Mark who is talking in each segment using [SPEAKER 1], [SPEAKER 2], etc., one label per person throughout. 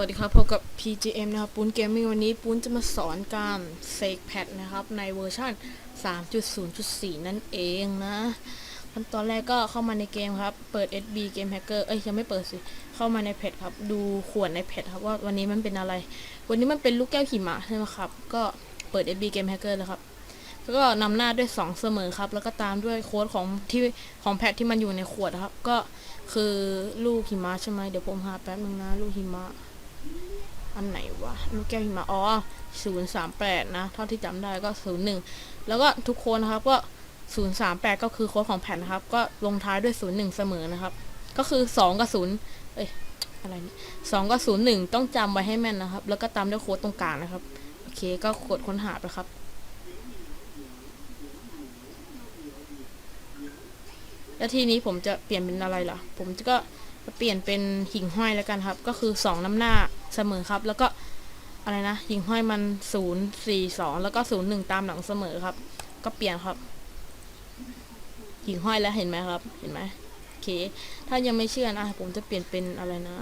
[SPEAKER 1] วัสดีครับพบกับ PGM นะครับปูนเกมมิ่งวันนี้ปูนจะมาสอนการเซกแพดนะครับ ในเวอร์ชัน3.0.4 นั่นเองนะขั้นตอนแรกก็เข้ามาในเกมครับ เปิด SB Game Hacker เอ้ย ยังไม่เปิดสิ เข้ามาในแพดครับ ดูขวดในแพดครับว่าวันนี้มันเป็นอะไร วันนี้มันเป็นลูกแก้วหิมะใช่ไหมครับ ก็เปิด SB Game Hacker เลยครับแล้วก็นำหน้าด้วย 2 เสมอครับ แล้วก็ตามด้วยโค้ดของที่ของแพทที่มันอยู่ในขวดครับ ก็คือลูกหิมะใช่ไหมเดี๋ยวผมหาแป๊บนึงนะ ลูกหิมะ อันไหนวะลูกแก้วหิมะอ๋อศูนย์สามแปดนะ เท่าที่จำได้ก็ศูนย์หนึ่งแล้วก็ทุกคนนะครับก็ศูนย์สามแปดก็คือโค้ดของแผ่นนะครับ ก็ลงท้ายด้วยศูนย์หนึ่งเสมอนะครับ ก็คือสองกับศูนย์เอ้ยอะไรเนี่ยสองกับศูนย์หนึ่งต้องจำไว้ให้แม่นนะครับ แล้วก็ตามด้วยโค้ดตรงกลางนะครับ โอเคก็กดค้นหาไปครับแล้วทีนี้ผมจะเปลี่ยนเป็นอะไรล่ะ ผมก็เปลี่ยนเป็นหิ่งห้อยแล้วกันครับ ก็คือสองน้ำหน้า เสมอครับ แล้วก็อะไรนะหิ่งห้อยมันศูนย์สี่สองแล้วก็ศูนย์หนึ่งตามหลังเสมอครับ ก็เปลี่ยนครับหิ่งห้อยแล้วเห็นไหมครับ เห็นไหมโอเค ถ้ายังไม่เชื่อนะ ผมจะเปลี่ยนเป็นอะไรนะ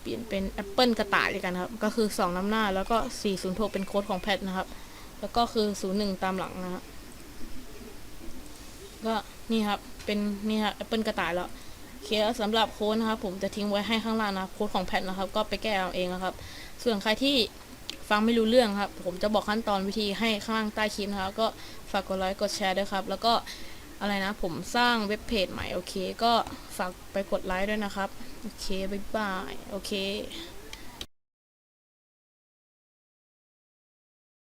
[SPEAKER 1] เปลี่ยนเป็นแอปเปิลกระต่ายเลยกันครับ ก็คือสองน้ำหน้า แล้วก็สี่ศูนย์หกเป็นโค้ดของแพทนะครับ แล้วก็คือศูนย์หนึ่งตามหลังนะฮะก็นี่ครับ เป็นนี่ครับแอปเปิลกระต่ายแล้ว เคแล้วสำหรับโค้ดนะครับ ผมจะทิ้งไว้ให้ข้างล่างนะโค้ดของแพทนะครับ ก็ไปแก้เอาเองนะครับ ส่วนใครที่ฟังไม่รู้เรื่องครับ ผมจะบอกขั้นตอนวิธีให้ข้างล่างใต้คลิปนะครับ ก็ฝากกดไลค์กดแชร์ด้วยครับ แล้วก็อะไรนะ ผมสร้างเว็บเพจใหม่โอเค ก็ฝากไปกดไลค์ด้วยนะครับ โอเคบ๊ายบายโอเค